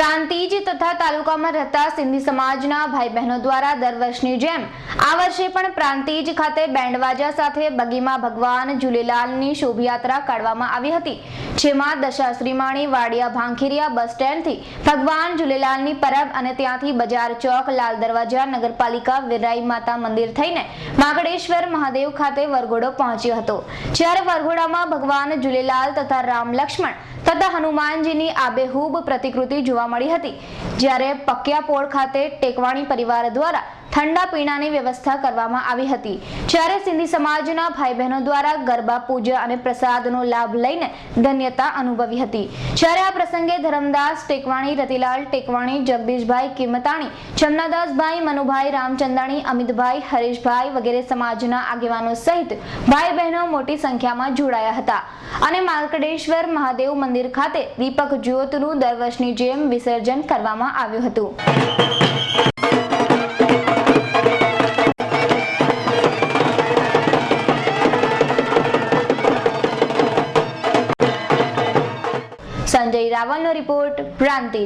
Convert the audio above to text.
પ્રાંતિજ તથા તાલુકામાં રહેતા સિંધી સમાજના ભાઈ બહેનો દ્વારા દર વર્ષની જેમ આ વર્ષે પણ પ્રાંતિજ ખાતે બેન્ડવાજા સાથે બગીમાં ભગવાન ઝૂલેલાલની શોભાયાત્રા કાઢવામાં આવી હતી, જેમાં દશાશ્રીમાણી વાડિયા ભાંખીરિયા બસ સ્ટેન્ડથી ભગવાન ઝૂલેલાલની પરબ અને ત્યાંથી બજાર ચોક, લાલ દરવાજા, નગરપાલિકા, વિરાઈ માતા મંદિર થઈને માગડેશ્વર મહાદેવ ખાતે વરઘોડો પહોંચ્યો હતો. જ્યારે વરઘોડામાં ભગવાન ઝૂલેલાલ તથા રામ લક્ષ્મણ તથા હનુમાનજીની આબેહૂબ પ્રતિકૃતિ જોવા મળી હતી. જ્યારે પક્યાપોળ ખાતે ટેકવાણી પરિવાર દ્વારા ઠંડા પીણાની વ્યવસ્થા કરવામાં આવી હતી. જ્યારે સિંધી સમાજના ભાઈ બહેનો દ્વારા ગરબા, પૂજા અને પ્રસાદનો લાભ લઈને ધન્યતા અનુભવી હતી. જ્યારે આ પ્રસંગે ધરમદાસ ટેકવાણી, રતિલાલ ટેકવાણી, જગદીશભાઈ કિમતાણી, જમનાદાસભાઈ મનુભાઈ, રામચંદાણી, અમિતભાઈ, હરેશભાઈ વગેરે સમાજના આગેવાનો સહિત ભાઈ બહેનો મોટી સંખ્યામાં જોડાયા હતા. અને માર્કડેશ્વર મહાદેવ મંદિર ખાતે દીપક જ્યોતનું દર વર્ષની જેમ વિસર્જન કરવામાં આવ્યું હતું. સંજય રાવલનો રિપોર્ટ પ્રાંતિ